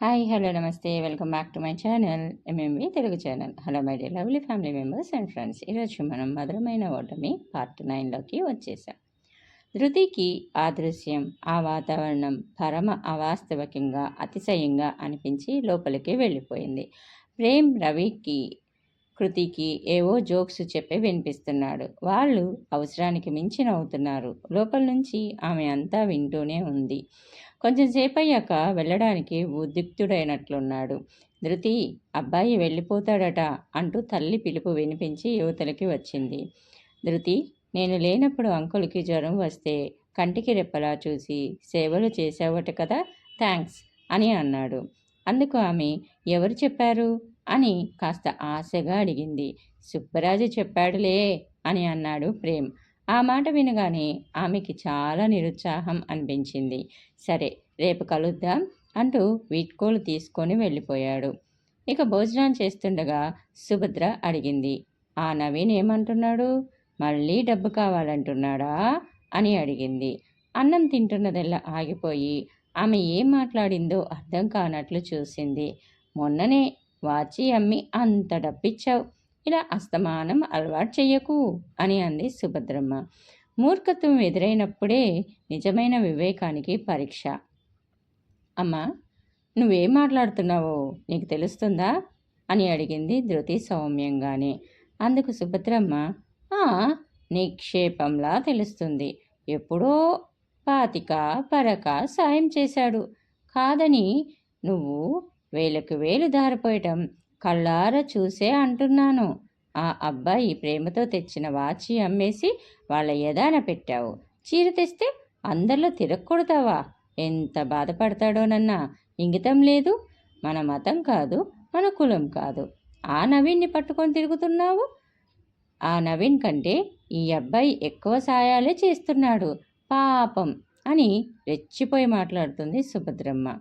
Hi hello నమస్తే. Welcome back to my channel. MMV Telugu channel. Hello my dear lovely family members and friends. ఈరోజు మనం మధురమైన ఓటమి part నైన్లోకి వచ్చేసాం. ధృతికి ఆ దృశ్యం ఆ వాతావరణం పరమ అవాస్తవికంగా అతిశయంగా అనిపించి లోపలికి వెళ్ళిపోయింది. ప్రేమ్ రవికి కృతికి ఏవో జోక్స్ చెప్పి వినిపిస్తున్నాడు. వాళ్ళు అవసరానికి మించి నవ్వుతున్నారు లోపల నుంచి ఆమె అంతా వింటూనే ఉంది. కొంచెం సేపు అయ్యాక వెళ్ళడానికి ఉద్యుక్తుడైనట్లున్నాడు. ధృతి అబ్బాయి వెళ్ళిపోతాడట అంటూ తల్లి పిలుపు వినిపించి యువతలకి వచ్చింది. ధృతి నేను లేనప్పుడు అంకుల్కి జ్వరం వస్తే కంటికి రెప్పలా చూసి సేవలు చేసావట కదా థ్యాంక్స్ అని అన్నాడు. అందుకు ఆమె ఎవరు చెప్పారు? అని కాస్త ఆశగా అడిగింది. సుబ్బరాజు చెప్పాడులే అని అన్నాడు ప్రేమ్. ఆ మాట వినగానే ఆమెకి చాలా నిరుత్సాహం అనిపించింది. సరే రేపు కలుద్దాం అంటూ వీట్కోలు తీసుకొని వెళ్ళిపోయాడు. ఇక భోజనం చేస్తుండగా సుభద్ర అడిగింది ఆ నవీన్ ఏమంటున్నాడు? మళ్ళీ డబ్బు కావాలంటున్నాడా? అని అడిగింది. అన్నం తింటున్నదల్లా ఆగిపోయి ఆమె ఏం మాట్లాడిందో అర్థం కానట్లు చూసింది. మొన్ననే వాచి అమ్మి అంత డబ్బిచ్చావు ఇలా అస్తమానం అలవాటు చెయ్యకు అని అంది సుభద్రమ్మ. మూర్ఖత్వం ఎదురైనప్పుడే నిజమైన వివేకానికి పరీక్ష. అమ్మా నువ్వేం మాట్లాడుతున్నావో నీకు తెలుస్తుందా? అని అడిగింది ధృతి సౌమ్యంగానే. అందుకు సుభద్రమ్మ నిక్షేపంలా తెలుస్తుంది. ఎప్పుడో పాతిక పరక సాయం చేశాడు. కాదని నువ్వు వేలకు వేలు దారిపోయటం కళ్ళారా చూసే అంటున్నాను. ఆ అబ్బాయి ప్రేమతో తెచ్చిన వాచి అమ్మేసి వాళ్ళ యదాన పెట్టావు. చీర తెస్తే అందరిలో తిరగకూడతావా ఎంత బాధపడతాడోనన్నా ఇంగితం లేదు. మన మతం కాదు మన కులం కాదు. ఆ నవీన్ని పట్టుకొని తిరుగుతున్నావు? ఆ నవీన్ కంటే ఈ అబ్బాయి ఎక్కువ సాయాలే చేస్తున్నాడు. పాపం అని రెచ్చిపోయి మాట్లాడుతుంది సుభద్రమ్మ.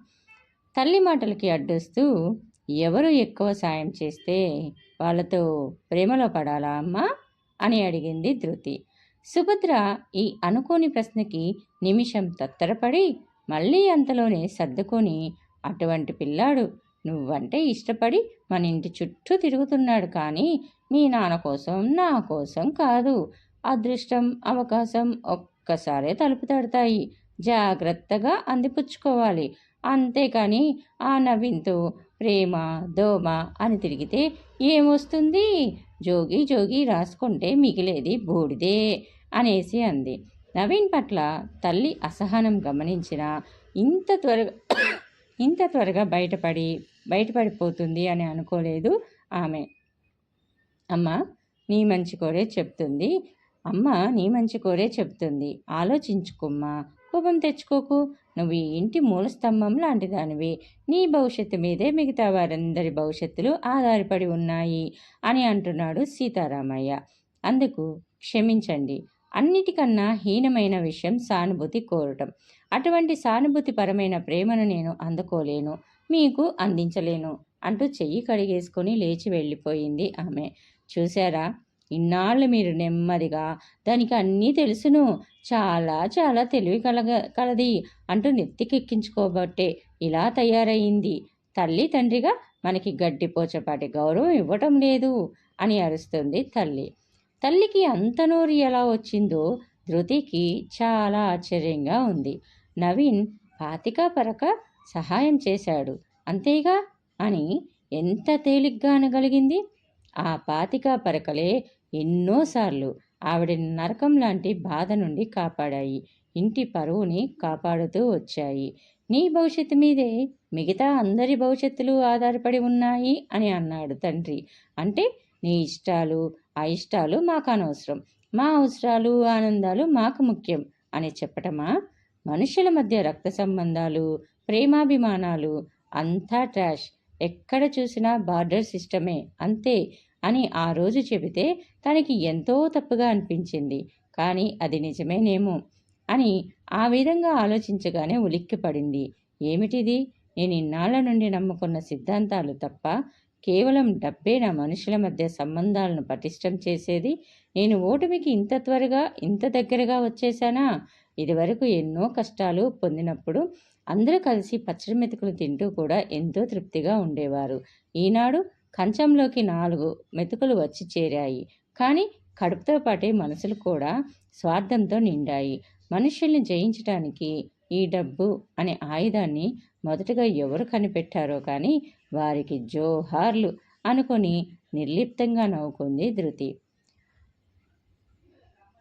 తల్లి మాటలకి అడ్డొస్తూ ఎవరు ఎక్కువ సాయం చేస్తే వాళ్ళతో ప్రేమలో పడాలా అమ్మా? అని అడిగింది ధృతి. సుభద్ర ఈ అనుకోని ప్రశ్నకి నిమిషం తత్తరపడి మళ్ళీ అంతలోనే సర్దుకొని అటువంటి పిల్లాడు నువ్వంటే ఇష్టపడి మన ఇంటి చుట్టూ తిరుగుతున్నాడు కానీ మీ నాన్న కోసం నా కోసం కాదు. అదృష్టం అవకాశం ఒక్కసారే తలుపు తడతాయి. జాగ్రత్తగా అందిపుచ్చుకోవాలి. అంతేకాని ఆ నవ్వింతో ప్రేమ దోమ అని తిరిగితే ఏమొస్తుంది? జోగి జోగి రాసుకుంటే మిగిలేది బూడిదే అనేసి అంది. నవీన్ పట్ల తల్లి అసహనం గమనించిన ఇంత త్వరగా ఇంత త్వరగా బయటపడి బయటపడిపోతుంది అని అనుకోలేదు ఆమె. అమ్మ నీ మంచి కోరే చెప్తుంది. అమ్మ నీ మంచి కోరే చెప్తుంది. ఆలోచించుకోమ్మా. కోపం తెచ్చుకోకు. నువ్వు ఈ ఇంటి మూల స్తంభం లాంటి దానివి నీ భవిష్యత్తు మీదే మిగతా వారందరి భవిష్యత్తులు ఆధారపడి ఉన్నాయి అని అంటున్నాడు సీతారామయ్య. అందుకు క్షమించండి. అన్నిటికన్నా హీనమైన విషయం సానుభూతి కోరటం. అటువంటి సానుభూతిపరమైన ప్రేమను నేను అందుకోలేను మీకు అందించలేను అంటూ చెయ్యి కడిగేసుకొని లేచి వెళ్ళిపోయింది ఆమె. చూశారా? ఇన్నాళ్ళు మీరు నెమ్మదిగా దానికి అన్నీ తెలుసును చాలా చాలా తెలివి కలగ కలది అంటూ నెత్తికెక్కించుకోబట్టే ఇలా తయారయింది తల్లి తండ్రిగా మనకి గడ్డిపోచపాటి గౌరవం ఇవ్వటం లేదు అని అరుస్తుంది తల్లి. తల్లికి అంత నోరు ఎలా వచ్చిందో ధృతికి చాలా ఆశ్చర్యంగా ఉంది. నవీన్ పాతిక పరక సహాయం చేశాడు. అంతేగా? అని ఎంత తేలిగ్గా అనగలిగింది? ఆ పాతిక పరకలే ఎన్నోసార్లు ఆవిడని నరకం లాంటి బాధ నుండి కాపాడాయి. ఇంటి పరువుని కాపాడుతూ వచ్చాయి. నీ భవిష్యత్తు మీదే మిగతా అందరి భవిష్యత్తులు ఆధారపడి ఉన్నాయి అని అన్నాడు తండ్రి. అంటే నీ ఇష్టాలు అయిష్టాలు మాకు అనవసరం. మా అవసరాలు ఆనందాలు మాకు ముఖ్యం అని చెప్పటమా? మనుషుల మధ్య రక్త సంబంధాలు ప్రేమాభిమానాలు అంతా ట్రాష్. ఎక్కడ చూసినా బార్డర్ సిస్టమే అంతే అని ఆ రోజు చెబితే తనకి ఎంతో తప్పుగా అనిపించింది. కానీ అది నిజమేనేమో అని ఆ విధంగా ఆలోచించగానే ఉలిక్కిపడింది. ఏమిటిది? నేను ఇన్నాళ్ళ నుండి నమ్ముకున్న సిద్ధాంతాలు తప్ప కేవలం డబ్బే నా మనుషుల మధ్య సంబంధాలను పటిష్టం చేసేది? నేను ఓటమికి ఇంత త్వరగా ఇంత దగ్గరగా వచ్చేసానా ఇదివరకు ఎన్నో కష్టాలు పొందినప్పుడు అందరూ కలిసి పచ్చడి మెతుకులు తింటూ కూడా ఎంతో తృప్తిగా ఉండేవారు. ఈనాడు కంచంలోకి నాలుగు మెతుకులు వచ్చి చేరాయి. కానీ కడుపుతో పాటే మనసులు కూడా స్వార్థంతో నిండాయి. మనుషుల్ని జయించడానికి ఈ డబ్బు అనే ఆయుధాన్ని మొదటగా ఎవరు కనిపెట్టారో కానీ వారికి జోహార్లు అనుకొని నిర్లిప్తంగా నవ్వుకుంది ధృతి.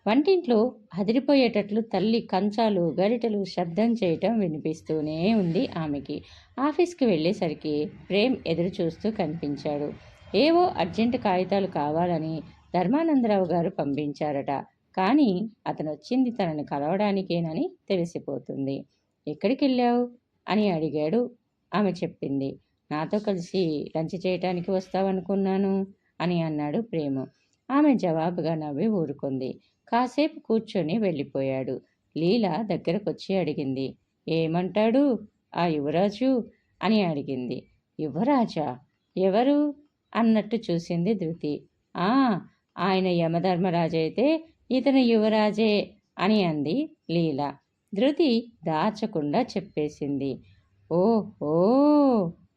వంటింట్లో అదిరిపోయేటట్లు తల్లి కంచాలు గరిటలు శబ్దం చేయటం వినిపిస్తూనే ఉంది ఆమెకి. ఆఫీస్కి వెళ్ళేసరికి ప్రేమ్ ఎదురు చూస్తూ కనిపించాడు. ఏవో అర్జెంటు కాగితాలు కావాలని ధర్మానందరావు గారు పంపించారట. కానీ అతను వచ్చింది తనని కలవడానికేనని తెలిసిపోతుంది. ఎక్కడికి వెళ్ళావు అని అడిగాడు ఆమె చెప్పింది. నాతో కలిసి లంచ్ చేయటానికి వస్తావనుకున్నాను అని అన్నాడు ప్రేమ. ఆమె జవాబుగా నవ్వి ఊరుకుంది. కాసేపు కూర్చొని వెళ్ళిపోయాడు. లీల దగ్గరకొచ్చి అడిగింది. ఏమంటాడు? ఆ యువరాజు? అని అడిగింది. యువరాజా? ఎవరు? అన్నట్టు చూసింది ధృతి. ఆ ఆయన యమధర్మరాజు అయితే ఇతను యువరాజే అని అంది లీల. ధృతి దాచకుండా చెప్పేసింది. ఓ ఓ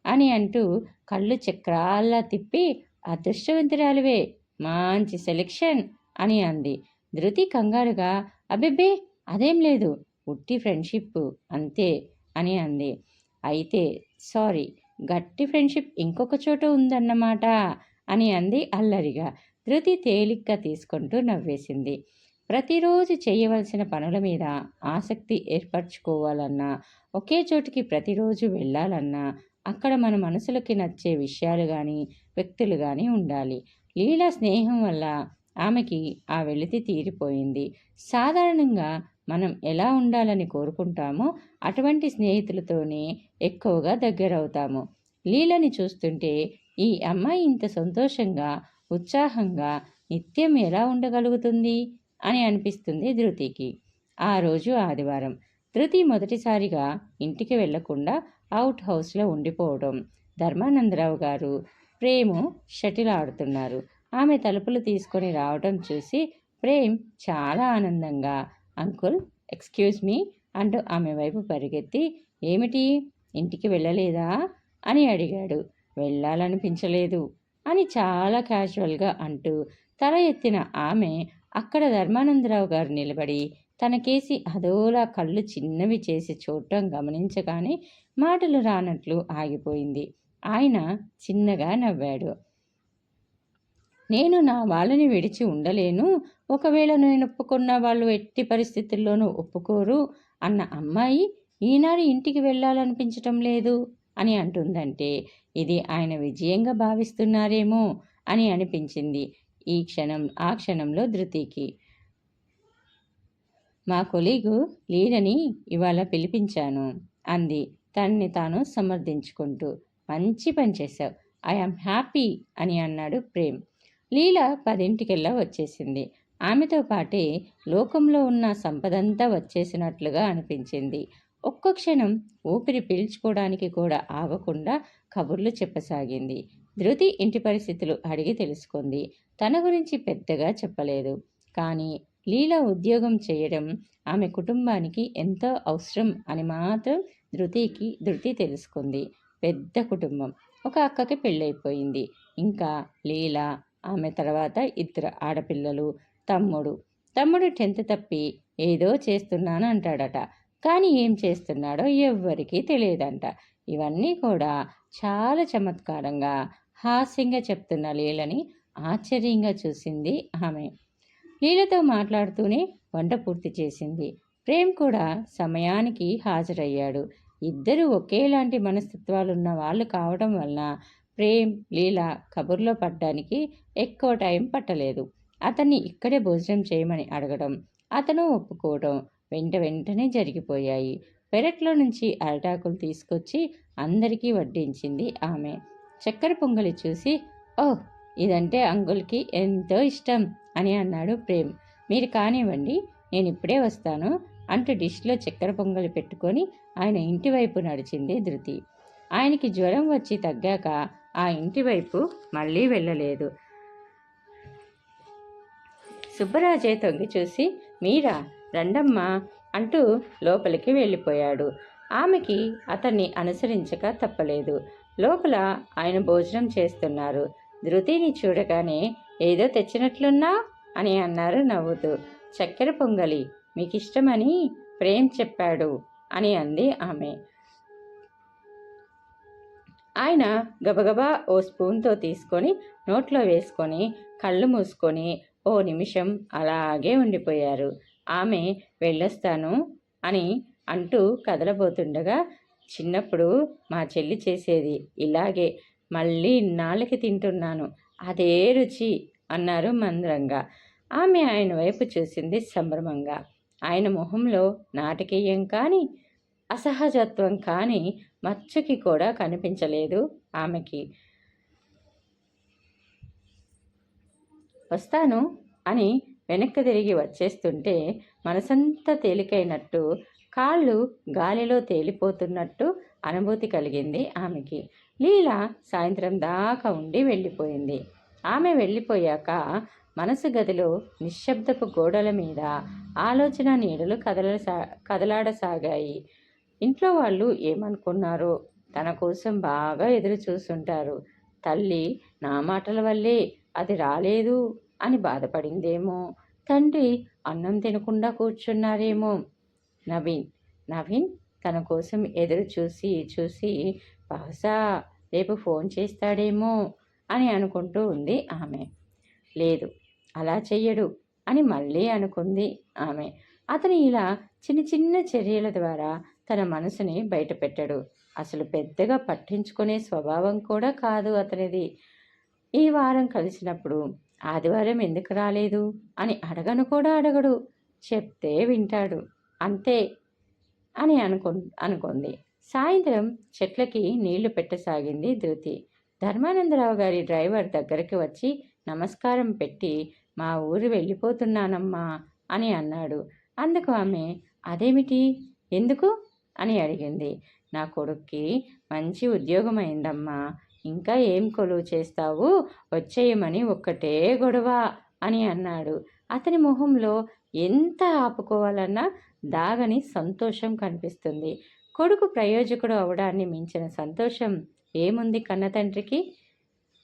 అని అంటూ కళ్ళు చక్రాల్లా తిప్పి అదృష్టవంతురాలివే మంచి సెలెక్షన్ అని అంది. ధృతి కంగారుగా అబ్బెబ్బే అదేం లేదు ఉట్టి ఫ్రెండ్షిప్ అంతే అని అంది. అయితే సారీ గట్టి ఫ్రెండ్షిప్ ఇంకొక చోట ఉందన్నమాట అని అంది అల్లరిగా. ధృతి తేలిగ్గా తీసుకుంటూ నవ్వేసింది. ప్రతిరోజు చేయవలసిన పనుల మీద ఆసక్తి ఏర్పరచుకోవాలన్నా ఒకే చోటికి ప్రతిరోజు వెళ్ళాలన్నా అక్కడ మన మనసులకి నచ్చే విషయాలు కానీ వ్యక్తులు కానీ ఉండాలి. లీలా స్నేహం వల్ల ఆమెకి ఆ వెలితి తీరిపోయింది. సాధారణంగా మనం ఎలా ఉండాలని కోరుకుంటామో అటువంటి స్నేహితులతోనే ఎక్కువగా దగ్గరవుతాము. లీలని చూస్తుంటే ఈ అమ్మాయి ఇంత సంతోషంగా ఉత్సాహంగా నిత్యం ఎలా ఉండగలుగుతుంది? అని అనిపిస్తుంది ధృతికి. ఆ రోజు ఆదివారం. ధృతి మొదటిసారిగా ఇంటికి వెళ్ళకుండా అవుట్ హౌస్లో ఉండిపోవడం. ధర్మానందరావు గారు ప్రేము షటిల్ ఆడుతున్నారు ఆమె తలుపులు తీసుకొని రావడం చూసి ప్రేమ్ చాలా ఆనందంగా అంకుల్ ఎక్స్క్యూజ్ మీ అంటూ ఆమె వైపు పరిగెత్తి ఏమిటి? ఇంటికి వెళ్ళలేదా? అని అడిగాడు. వెళ్ళాలనిపించలేదు అని చాలా క్యాజువల్గా అంటూ తల ఎత్తిన ఆమె అక్కడ ధర్మానందరావు గారు నిలబడి తనకేసి అదోలా కళ్ళు చిన్నవి చేసి చూడటం గమనించగానే మాటలు రానట్లు ఆగిపోయింది. ఆయన చిన్నగా నవ్వాడు. నేను నా వాళ్ళని విడిచి ఉండలేను. ఒకవేళ నేను ఒప్పుకున్న వాళ్ళు ఎట్టి పరిస్థితుల్లోనూ ఒప్పుకోరు అన్న అమ్మాయి ఈనాడు ఇంటికి వెళ్ళాలనిపించటం లేదు అని అంటుందంటే ఇది ఆయన విజయంగా భావిస్తున్నారేమో అని అనిపించింది ఈ క్షణం ఆ క్షణంలో ధృతికి. మా కొలీగు లీడని ఇవాళ పిలిపించాను అంది. తన్ని తాను సమర్థించుకుంటూ మంచి పని చేశావు. ఐఆమ్ హ్యాపీ అని అన్నాడు ప్రేమ్. లీల పదింటికెల్లా వచ్చేసింది. ఆమెతో పాటే లోకంలో ఉన్న సంపదంతా వచ్చేసినట్లుగా అనిపించింది. ఒక్క క్షణం ఊపిరి పీల్చుకోవడానికి కూడా ఆగకుండా కబుర్లు చెప్పసాగింది. ధృతి ఇంటి పరిస్థితులు అడిగి తెలుసుకుంది. తన గురించి పెద్దగా చెప్పలేదు. కానీ లీలా ఉద్యోగం చేయడం ఆమె కుటుంబానికి ఎంతో అవసరం అని మాత్రం ధృతికి ధృతి తెలుసుకుంది. పెద్ద కుటుంబం. ఒక అక్కకి పెళ్ళైపోయింది. ఇంకా లీల ఆమె తర్వాత ఇద్దరు ఆడపిల్లలు తమ్ముడు. తమ్ముడు టెన్త్ తప్పి ఏదో చేస్తున్నాను అంటాడట. కానీ ఏం చేస్తున్నాడో ఎవ్వరికీ తెలియదంట. ఇవన్నీ కూడా చాలా చమత్కారంగా హాస్యంగా చెప్తున్న లీలని ఆశ్చర్యంగా చూసింది ఆమె. లీలతో మాట్లాడుతూనే వంట పూర్తి చేసింది. ప్రేమ్ కూడా సమయానికి హాజరయ్యాడు. ఇద్దరూ ఒకేలాంటి మనస్తత్వాలున్న వాళ్ళు కావడం వలన ప్రేమ్ లీల కబుర్లో పడ్డానికి ఎక్కువ టైం పట్టలేదు. అతన్ని ఇక్కడే భోజనం చేయమని అడగడం అతను ఒప్పుకోవడం వెంట వెంటనే జరిగిపోయాయి. పెరట్లో నుంచి అరటాకులు తీసుకొచ్చి అందరికీ వడ్డించింది ఆమె. చక్కెర పొంగలి చూసి ఓహ్ ఇదంటే అంగుల్కి ఎంతో ఇష్టం. అని అన్నాడు ప్రేమ్. మీరు కానివ్వండి నేను ఇప్పుడే వస్తాను అంటూ డిష్లో చక్కెర పొంగలి పెట్టుకొని ఆయన ఇంటి వైపు నడిచింది ధృతి. ఆయనకి జ్వరం వచ్చి తగ్గాక ఆ ఇంటి వైపు మళ్ళీ వెళ్ళలేదు. సుబ్బరాజే తొంగి చూసి మీరా రండమ్మా అంటూ లోపలికి వెళ్ళిపోయాడు. ఆమెకి అతన్ని అనుసరించక తప్పలేదు. లోపల ఆయన భోజనం చేస్తున్నారు. ధృతిని చూడగానే ఏదో తెచ్చినట్లున్నా అని అన్నారు నవ్వుతూ. చక్కెర పొంగలి మీకు ఇష్టమని ప్రేమ్ చెప్పాడు అని అంది ఆమె. ఆయన గబగబా ఓ స్పూన్తో తీసుకొని నోట్లో వేసుకొని కళ్ళు మూసుకొని ఓ నిమిషం అలాగే ఉండిపోయారు. ఆమె వెళ్ళొస్తాను అని అంటూ కదలబోతుండగా చిన్నప్పుడు మా చెల్లి చేసేది ఇలాగే మళ్ళీ ఇన్నాళ్ళకి తింటున్నాను. అదే రుచి అన్నారు మంద్రంగా. ఆమె ఆయన వైపు చూసింది సంభ్రమంగా. ఆయన మొహంలో నాటకీయం కానీ అసహజత్వం కానీ మచ్చకి కూడా కనిపించలేదు ఆమెకి. వస్తాను అని వెనక్కి తిరిగి వచ్చేస్తుంటే మనసంతా తేలికైనట్టు కాళ్ళు గాలిలో తేలిపోతున్నట్టు అనుభూతి కలిగింది ఆమెకి. లీల సాయంత్రం దాకా ఉండి వెళ్ళిపోయింది. ఆమె వెళ్ళిపోయాక మనసు గదిలో నిశ్శబ్దపు గోడల మీద ఆలోచన నీడలు కదలసా కదలాడసాగాయి. ఇంట్లో వాళ్ళు ఏమనుకున్నారో? తన కోసం బాగా ఎదురు చూసుంటారు తల్లి నా మాటల వల్లే అది రాలేదు అని బాధపడిందేమో. తండ్రి అన్నం తినకుండా కూర్చున్నారేమో. నవీన్. నవీన్ తన కోసం ఎదురు చూసి చూసి బహుశా రేపు ఫోన్ చేస్తాడేమో అని అనుకుంటూ ఉంది ఆమె. లేదు అలా చెయ్యడు అని మళ్ళీ అనుకుంది ఆమె. అతను ఇలా చిన్న చిన్న చర్యల ద్వారా తన మనసుని బయటపెట్టాడు. అసలు పెద్దగా పట్టించుకునే స్వభావం కూడా కాదు అతనిది. ఈ వారం కలిసినప్పుడు ఆదివారం ఎందుకు రాలేదు అని అడగను కూడా అడగడు. చెప్తే వింటాడు. అంతే అని అనుకు అనుకుంది. సాయంత్రం చెట్లకి నీళ్ళు పెట్టసాగింది ధృతి. ధర్మానందరావు గారి డ్రైవర్ దగ్గరికి వచ్చి నమస్కారం పెట్టి మా ఊరు వెళ్ళిపోతున్నానమ్మా అని అన్నాడు. అందుకు ఆమె అదేమిటి? ఎందుకు? అని అడిగింది. నా కొడుక్కి మంచి ఉద్యోగం అయిందమ్మా ఇంకా ఏం కొలువు చేస్తావు? వచ్చేయమని ఒక్కటే గొడవ అని అన్నాడు. అతని మొహంలో ఎంత ఆపుకోవాలన్నా దాగని సంతోషం కనిపిస్తుంది. కొడుకు ప్రయోజకుడు అవడాన్ని మించిన సంతోషం ఏముంది కన్న తండ్రికి?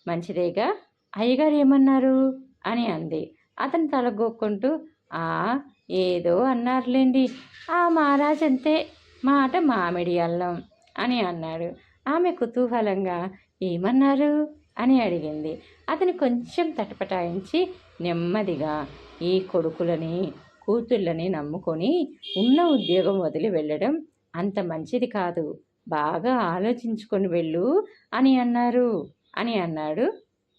మంచిదేగా? అయ్యగారు ఏమన్నారు? అని అంది. అతను తలగొక్కుంటూ ఆ ఏదో అన్నారులేండి. ఆ మహారాజ్ అంతే మాట మామిడి అల్లం అని అన్నాడు. ఆమె కుతూహలంగా ఏమన్నారు? అని అడిగింది. అతను కొంచెం తటపటాయించి నెమ్మదిగా ఈ కొడుకులని కూతుళ్ళని నమ్ముకొని ఉన్న ఉద్యోగం వదిలి వెళ్ళడం అంత మంచిది కాదు. బాగా ఆలోచించుకొని వెళ్ళు అని అన్నారు. అని అన్నాడు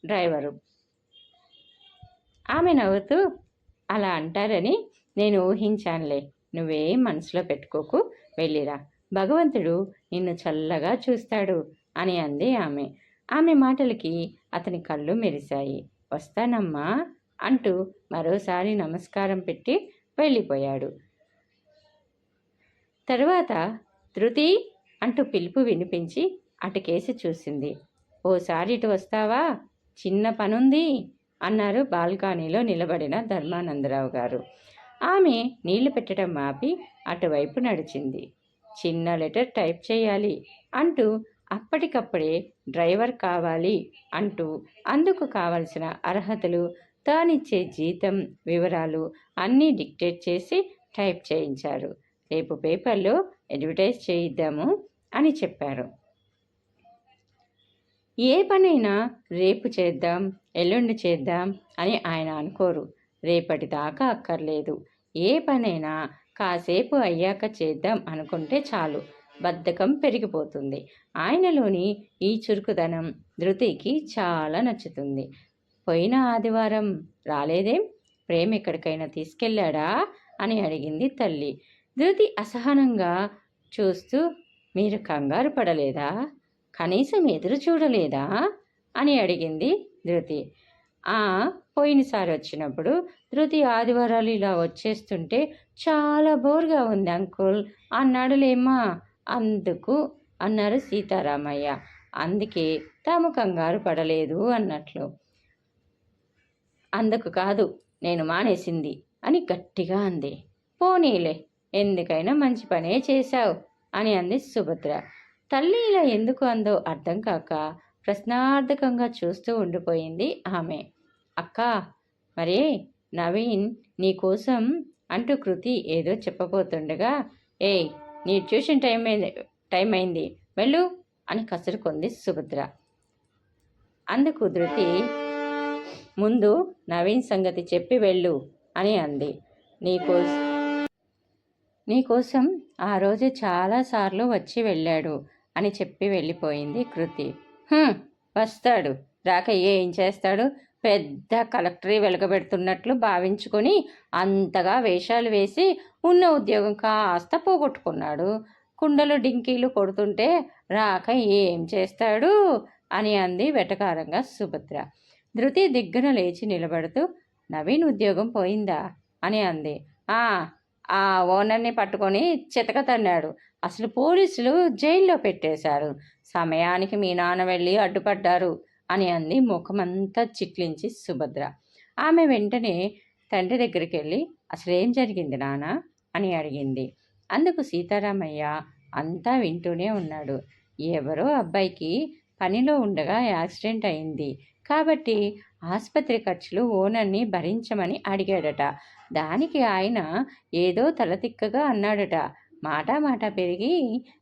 డ్రైవరు. ఆమె నవ్వుతూ అలా అంటారని నేను ఊహించానులే. నువ్వేం మనసులో పెట్టుకోకు. వెళ్ళిరా. భగవంతుడు నిన్ను చల్లగా చూస్తాడు అని అంది ఆమె. ఆమె మాటలకి అతని కళ్ళు మెరిశాయి. వస్తానమ్మా అంటూ మరోసారి నమస్కారం పెట్టి వెళ్ళిపోయాడు. తరువాత ధృతి అంటూ పిలుపు వినిపించి అటుకేసి చూసింది. ఓసారి ఇటు వస్తావా? చిన్న పనుంది అన్నారు బాల్కనీలో నిలబడిన ధర్మానందరావు గారు. ఆమె నీళ్ళు పెట్టడం మాపి అటువైపు నడిచింది. చిన్న లెటర్ టైప్ చేయాలి అంటూ అప్పటికప్పుడే డ్రైవర్ కావాలి అంటూ అందుకు కావలసిన అర్హతలు తానిచ్చే జీతం వివరాలు అన్నీ డిక్టేట్ చేసి టైప్ చేయించారు. రేపు పేపర్లో అడ్వర్టైజ్ చేయిద్దాము అని చెప్పారు. ఏ పనైనా రేపు చేద్దాం ఎల్లుండి చేద్దాం అని ఆయన అనుకోరు. రేపటి దాకా అక్కర్లేదు. ఏ పనైనా కాసేపు అయ్యాక చేద్దాం అనుకుంటే చాలు. బద్ధకం పెరిగిపోతుంది. ఆయనలోని ఈ చురుకుదనం ధృతికి చాలా నచ్చుతుంది. పోయిన ఆదివారం రాలేదేం? ప్రేమ ఎక్కడికైనా తీసుకెళ్ళాడా? అని అడిగింది తల్లి. ధృతి అసహనంగా చూస్తూ మీరు కంగారు పడలేదా? కనీసం ఎదురు చూడలేదా? అని అడిగింది ధృతి. ఆ పోయినసారి వచ్చినప్పుడు ధృతి ఆదివారాలు ఇలా వచ్చేస్తుంటే చాలా బోర్గా ఉంది అంకుల్. అన్నాడులేమ్మా అందుకు అన్నారు సీతారామయ్య. అందుకే తాము కంగారు పడలేదు అన్నట్లు. అందుకు కాదు నేను మానేసింది అని గట్టిగా అంది. పోనీలే ఎందుకైనా మంచి పనే చేశావు అని అంది సుభద్ర. తల్లి ఇలా ఎందుకు అందో అర్థం కాక ప్రశ్నార్థకంగా చూస్తూ ఉండిపోయింది ఆమె. అక్క మరే నవీన్ నీకోసం అంటూ కృతి ఏదో చెప్పబోతుండగా ఏయ్ నీ ట్యూషన్ టైం అయింది టైం అయింది వెళ్ళు అని కసురుకుంది సుభద్ర. అందుకు ధృతి ముందు నవీన్ సంగతి చెప్పి వెళ్ళు అని అంది. నీకోసం నీకోసం ఆ రోజు చాలాసార్లు వచ్చి వెళ్ళాడు అని చెప్పి వెళ్ళిపోయింది కృతి. వస్తాడు. రాక ఏం చేస్తాడు? పెద్ద కలెక్టరీ వెలగబెడుతున్నట్లు భావించుకొని అంతగా వేషాలు వేసి ఉన్న ఉద్యోగం కాస్త పోగొట్టుకున్నాడు. కుండలు డింకీలు కొడుతుంటే రాక ఏం చేస్తాడు? అని అంది వెటకారంగా సుభద్ర. ధృతి దిగ్గున లేచి నిలబడుతూ నవీన్ ఉద్యోగం పోయిందా? అని అంది. ఆ ఆ ఓనర్ని పట్టుకొని చితక తన్నాడు. అసలు పోలీసులు జైల్లో పెట్టేశారు. సమయానికి మీ నాన్న వెళ్ళి అడ్డుపడ్డారు అని అంది ముఖమంతా చిట్లించి సుభద్ర. ఆమె వెంటనే తండ్రి దగ్గరికి వెళ్ళి అసలు ఏం జరిగింది నాన్న? అని అడిగింది. అందుకు సీతారామయ్య అంతా వింటూనే ఉన్నాడు. ఎవరో అబ్బాయికి పనిలో ఉండగా యాక్సిడెంట్ అయింది. కాబట్టి ఆసుపత్రి ఖర్చులు ఓనర్ని భరించమని అడిగాడట. దానికి ఆయన ఏదో తలతిక్కగా అన్నాడట. మాట మాట పెరిగి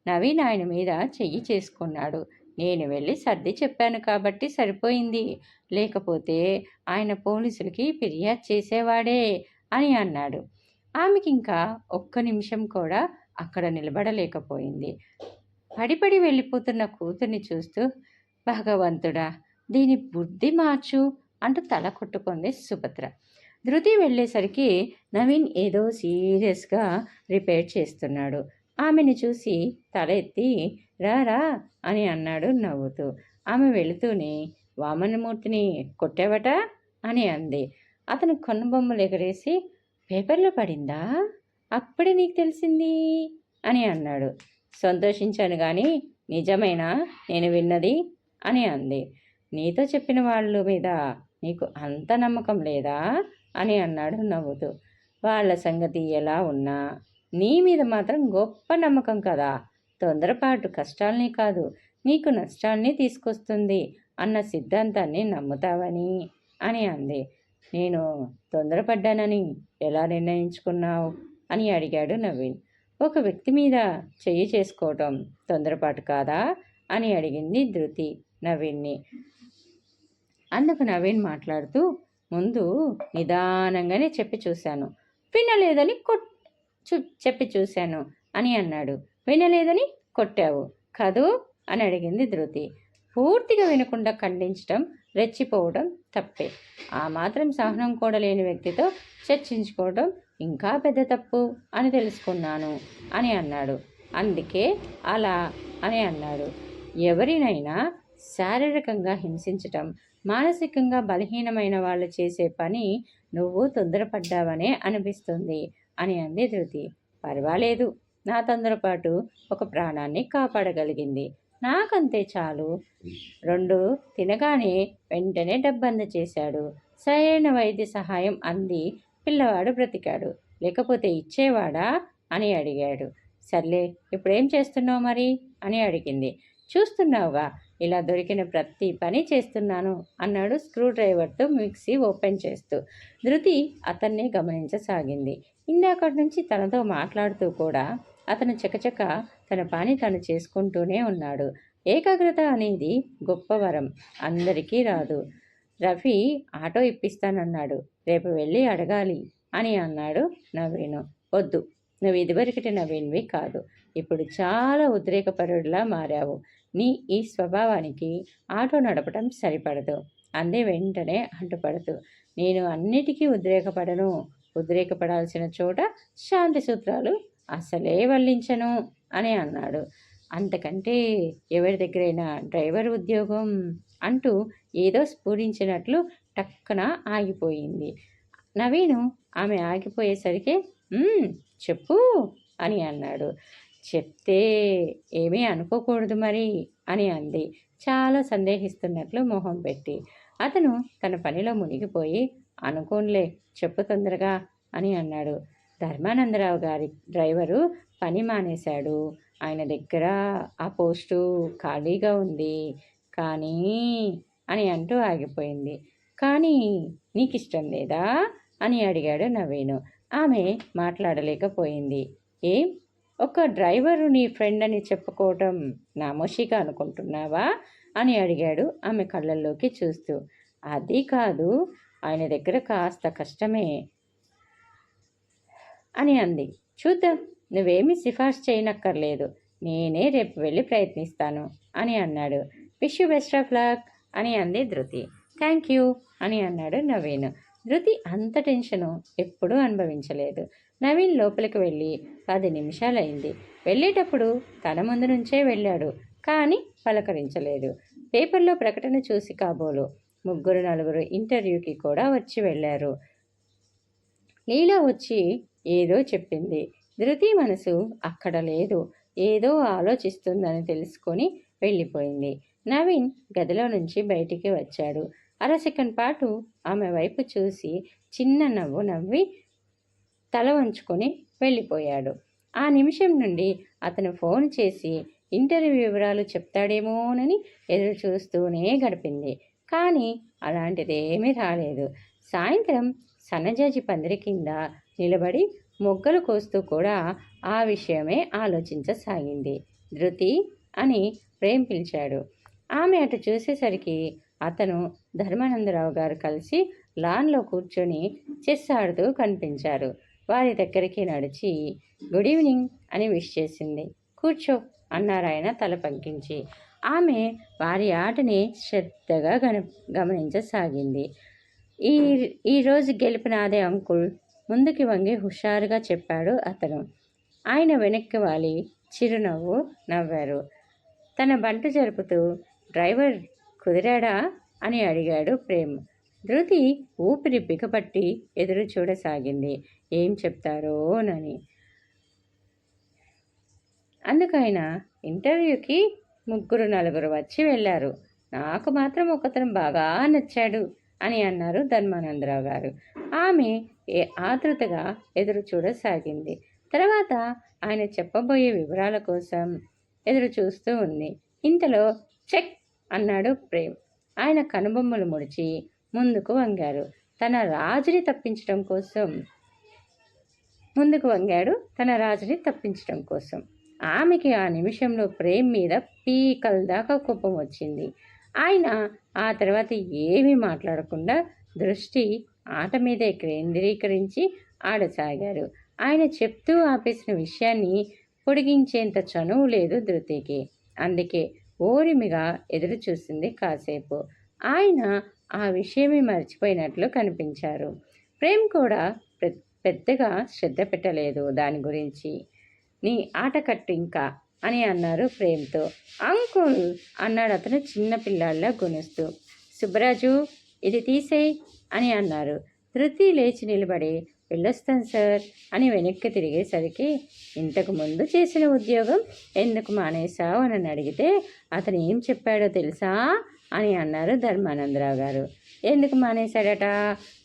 నవీన్ ఆయన మీద చెయ్యి చేసుకున్నాడు. నేను వెళ్ళి సర్ది చెప్పాను కాబట్టి సరిపోయింది. లేకపోతే ఆయన పోలీసులకి ఫిర్యాదు చేసేవాడే అని అన్నాడు. ఆమెకి ఇంకా ఒక్క నిమిషం కూడా అక్కడ నిలబడలేకపోయింది. పడిపడి వెళ్ళిపోతున్న కూతుర్ని చూస్తూ భగవంతుడా దీని బుద్ధి మార్చు అంటూ తల కొట్టుకుంది సుభద్ర. ధృతి వెళ్ళేసరికి నవీన్ ఏదో సీరియస్గా రిపేర్ చేస్తున్నాడు. ఆమెను చూసి తల ఎత్తి రా రా అని అన్నాడు నవ్వుతూ. ఆమె వెళుతూనే వామనమూర్తిని కొట్టావట? అని అంది. అతను కొన్నబొమ్మలు ఎగరేసి పేపర్లో పడిందా? అప్పుడే నీకు తెలిసింది? అని అన్నాడు. సంతోషించాను కానీ నిజమేనా? నేను విన్నది? అని అంది. నీతో చెప్పిన వాళ్ళ మీద నీకు అంత నమ్మకం లేదా? అని అన్నాడు నవ్వుతూ. వాళ్ళ సంగతి ఎలా ఉన్నా నీ మీద మాత్రం గొప్ప నమ్మకం కదా. తొందరపాటు కష్టాల్ని కాదు నీకు నష్టాల్ని తీసుకొస్తుంది అన్న సిద్ధాంతాన్ని నమ్ముతావని? అని అంది. నేను తొందరపడ్డానని ఎలా నిర్ణయించుకున్నావు? అని అడిగాడు నవీన్. ఒక వ్యక్తి మీద చెయ్యి చేసుకోవటం తొందరపాటు కాదా? అని అడిగింది ధృతి నవీన్ని. అందుకు నవీన్ మాట్లాడుతూ ముందు నిదానంగానే చెప్పి చూశాను. వినలేదని కొట్ చూ చెప్పి చూశాను అని అన్నాడు. వినలేదని కొట్టావు కదూ అని అడిగింది ధృతి. పూర్తిగా వినకుండా ఖండించడం రెచ్చిపోవడం తప్పే. ఆ మాత్రం సహనం కూడా లేని వ్యక్తితో చర్చించుకోవడం ఇంకా పెద్ద తప్పు అని తెలుసుకున్నాను అని అన్నాడు. అందుకే అలా అని అన్నాడు. ఎవరినైనా శారీరకంగా హింసించటం మానసికంగా బలహీనమైన వాళ్ళు చేసే పని నువ్వు తొందరపడ్డావనే అనిపిస్తుంది అని అంది ధృతి. పర్వాలేదు. నా తొందరపాటు ఒక ప్రాణాన్ని కాపాడగలిగింది. నాకంతే చాలు. రెండు తినగానే వెంటనే డబ్బంద చేశాడు. సరైన వైద్య సహాయం అంది. పిల్లవాడు బ్రతికాడు. లేకపోతే ఇచ్చేవాడా అని అడిగాడు. సర్లే ఇప్పుడేం చేస్తున్నావు మరి? అని అడిగింది. చూస్తున్నావుగా ఇలా దొరికిన ప్రతి పని చేస్తున్నాను అన్నాడు స్క్రూ డ్రైవర్తో మిక్సీ ఓపెన్ చేస్తూ. ధృతి అతన్ని గమనించసాగింది. ఇందాకటి నుంచి తనతో మాట్లాడుతూ కూడా అతను చకచక తన పని తను చేసుకుంటూనే ఉన్నాడు. ఏకాగ్రత అనేది గొప్ప వరం అందరికీ రాదు. రఫీ ఆటో ఇప్పిస్తానన్నాడు. రేపు వెళ్ళి అడగాలి అని అన్నాడు నవీను. వద్దు నువ్వు ఇదివరకటి నవీన్వి కాదు. ఇప్పుడు చాలా ఉద్రేకపరుడిలా మారావు. నీ ఈ స్వభావానికి ఆటో నడపటం సరిపడదు. అందే వెంటనే అంటుపడదు నేను అన్నిటికీ ఉద్రేకపడను. ఉద్రేకపడాల్సిన చోట శాంతి సూత్రాలు అసలే వల్లించను అని అన్నాడు. అంతకంటే ఎవరి దగ్గరైనా డ్రైవర్ ఉద్యోగం అంటూ ఏదో స్ఫురించినట్లు టక్కన ఆగిపోయింది. నవీను ఆమె ఆగిపోయేసరికి చెప్పు అని అన్నాడు. చెప్తే ఏమీ అనుకోకూడదు మరి అని అంది. చాలా సందేహిస్తున్నట్లు మొహం పెట్టి. అతను తన పనిలో మునిగిపోయి అనుకోనులే చెప్పు తొందరగా అని అన్నాడు. ధర్మానందరావు గారి డ్రైవరు పని మానేశాడు. ఆయన దగ్గర ఆ పోస్టు ఖాళీగా ఉంది. కానీ అని అంటూ ఆగిపోయింది. కానీ నీకు ఇష్టం లేదా? అని అడిగాడు నవీను. ఆమె మాట్లాడలేకపోయింది. ఏం? ఒక డ్రైవరు నీ ఫ్రెండ్ అని చెప్పుకోవటం నామోషిగా అనుకుంటున్నావా? అని అడిగాడు ఆమె కళ్ళల్లోకి చూస్తూ. అది కాదు ఆయన దగ్గర కాస్త కష్టమే అని అంది. చూద్దాం నువ్వేమీ సిఫార్సు చేయనక్కర్లేదు. నేనే రేపు వెళ్ళి ప్రయత్నిస్తాను అని అన్నాడు. Wish you best of luck అని అంది ధృతి. థ్యాంక్ యూ అని అన్నాడు నవీన్. ధృతి అంత టెన్షను ఎప్పుడూ అనుభవించలేదు. నవీన్ లోపలికి వెళ్ళి పది నిమిషాలైంది. వెళ్ళేటప్పుడు తన ముందు నుంచే వెళ్ళాడు కానీ పలకరించలేదు. పేపర్లో ప్రకటన చూసి కాబోలు. ముగ్గురు నలుగురు ఇంటర్వ్యూకి కూడా వచ్చి వెళ్ళారు. లీలా వచ్చి ఏదో చెప్పింది. ధృతి మనసు అక్కడ లేదు. ఏదో ఆలోచిస్తుందని తెలుసుకొని వెళ్ళిపోయింది. నవీన్ గదిలో నుంచి బయటికి వచ్చాడు. అర సెకండ్ పాటు ఆమె వైపు చూసి చిన్న నవ్వు నవ్వి తల వంచుకొని వెళ్ళిపోయాడు. ఆ నిమిషం నుండి అతను ఫోన్ చేసి ఇంటర్వ్యూ వివరాలు చెప్తాడేమోనని ఎదురు చూస్తూనే గడిపింది. కానీ అలాంటిదేమీ రాలేదు. సాయంత్రం సన్నజాజి పందిరి కింద నిలబడి మొగ్గలు కోస్తూ కూడా ఆ విషయమే ఆలోచించసాగింది. ధృతి అని ప్రేమ్ పిలిచాడు. ఆమె అటు చూసేసరికి అతను ధర్మానందరావు గారు కలిసి లాన్లో కూర్చొని చెస్ ఆడుతూ కనిపించారు. వారి దగ్గరికి నడిచి గుడ్ ఈవినింగ్ అని విష్ చేసింది. కూర్చో అన్నారు ఆయన తల పంకించి ఆమె వారి ఆటని శ్రద్ధగా గన గమనించసాగింది. ఈ ఈరోజు గెలిపినాదే అంకుల్ ముందుకి వంగి హుషారుగా చెప్పాడు అతను. ఆయన వెనక్కి వాలి. చిరునవ్వు నవ్వారు. తన బంటు జరుపుతూ డ్రైవర్ కుదిరాడా? అని అడిగాడు ప్రేమ్. ధృతి ఊపిరి బిగపట్టి ఎదురు చూడసాగింది. ఏం చెప్తారోనని అందుకైన ఇంటర్వ్యూకి ముగ్గురు నలుగురు వచ్చి వెళ్ళారు. నాకు మాత్రం ఒకతను బాగా నచ్చాడు అని అన్నారు ధర్మానందరావు గారు. ఆమె ఏ ఆతృతగా ఎదురు చూడసాగింది. తర్వాత ఆయన చెప్పబోయే వివరాల కోసం ఎదురు చూస్తూ ఉంది. ఇంతలో చెక్ అన్నాడు ప్రేమ్. ఆయన కనుబొమ్మలు ముడిచి ముందుకు వంగారు. తన రాజుని తప్పించడం కోసం ముందుకు వంగాడు. తన రాజుని తప్పించడం కోసం. ఆమెకి ఆ నిమిషంలో ప్రేమ్ మీద పీకల దాకా కోపం వచ్చింది. ఆయన ఆ తర్వాత ఏమీ మాట్లాడకుండా దృష్టి ఆట మీదే కేంద్రీకరించి ఆడసాగారు. ఆయన చెప్తూ ఆపేసిన విషయాన్ని పొడిగించేంత చనువు లేదు ధృతికి. అందుకే ఓరిమిగా ఎదురు చూసింది కాసేపు. ఆయన ఆ విషయమే మర్చిపోయినట్లు కనిపించారు. ప్రేమ్ కూడా పెద్దగా శ్రద్ధ పెట్టలేదు దాని గురించి. నీ ఆట కట్టు ఇంకా అని అన్నారు ప్రేమ్తో. అంకుల్ అన్నాడు అతను చిన్న పిల్లాళ్ళ గునుస్తూ. సుబ్బరాజు ఇది తీసేయ్ అని అన్నారు. ధృతి లేచి నిలబడి వెళ్ళొస్తాను సార్ అని వెనక్కి తిరిగేసరికి ఇంతకు ముందు చేసిన ఉద్యోగం ఎందుకు మానేశావు అని అడిగితే అతను ఏం చెప్పాడో తెలుసా అని అన్నారు ధర్మానందరావు గారు. ఎందుకు మానేశాడట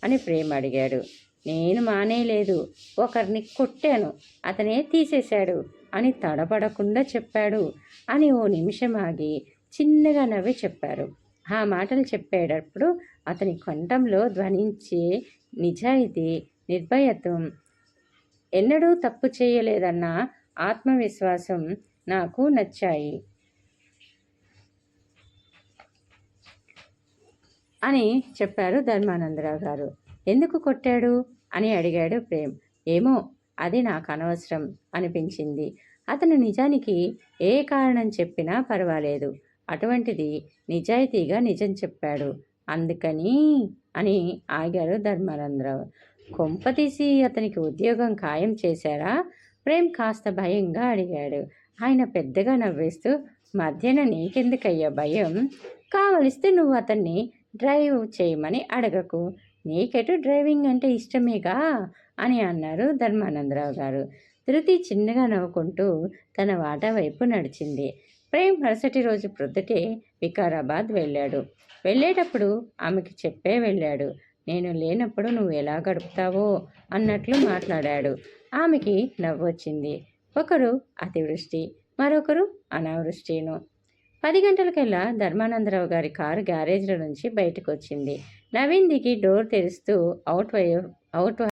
అని ప్రేమ అడిగాడు. నేను మానేయలేదు ఒకరిని కొట్టాను అతనే తీసేశాడు అని తడపడకుండా చెప్పాడు అని ఓ నిమిషం ఆగి చిన్నగా నవ్వి చెప్పారు. ఆ మాటలు చెప్పేటప్పుడు అతని కంఠంలో ధ్వనించే నిజాయితీ నిర్భయత్వం. ఎన్నడూ తప్పు చేయలేదన్న ఆత్మవిశ్వాసం నాకు నచ్చాయి. అని చెప్పారు ధర్మానందరావు గారు. ఎందుకు కొట్టాడు? అని అడిగాడు ప్రేమ్. ఏమో అది నాకు అనవసరం అనిపించింది. అతను నిజానికి ఏ కారణం చెప్పినా పర్వాలేదు. అటువంటిది నిజాయితీగా నిజం చెప్పాడు. అందుకని అని ఆగారు ధర్మానందరావు. కొంపతీసి అతనికి ఉద్యోగం ఖాయం చేశారా ప్రేమ్ కాస్త భయంగా అడిగాడు. ఆయన పెద్దగా నవ్వేస్తూ మధ్యన నీకెందుకయ్యా భయం? కావలిస్తే నువ్వు అతన్ని డ్రైవ్ చేయమని అడగకు. నీకెటు డ్రైవింగ్ అంటే ఇష్టమేగా? అని అన్నారు ధర్మానందరావు గారు. ధృతి చిన్నగా నవ్వుకుంటూ తన వాటా వైపు నడిచింది. ప్రేమ్ మరుసటి రోజు ప్రొద్దుటే వికారాబాద్ వెళ్ళాడు. వెళ్ళేటప్పుడు ఆమెకి చెప్పే వెళ్ళాడు. నేను లేనప్పుడు నువ్వు ఎలా గడుపుతావో అన్నట్లు మాట్లాడాడు. ఆమెకి నవ్వొచ్చింది. ఒకరు అతివృష్టి మరొకరు అనావృష్టిను. పది గంటలకెల్లా ధర్మానందరావు గారి కారు గ్యారేజ్ల నుంచి బయటకు వచ్చింది నవీన్ దిగి డోర్ తెరుస్తూ అవుట్ వై అవుట్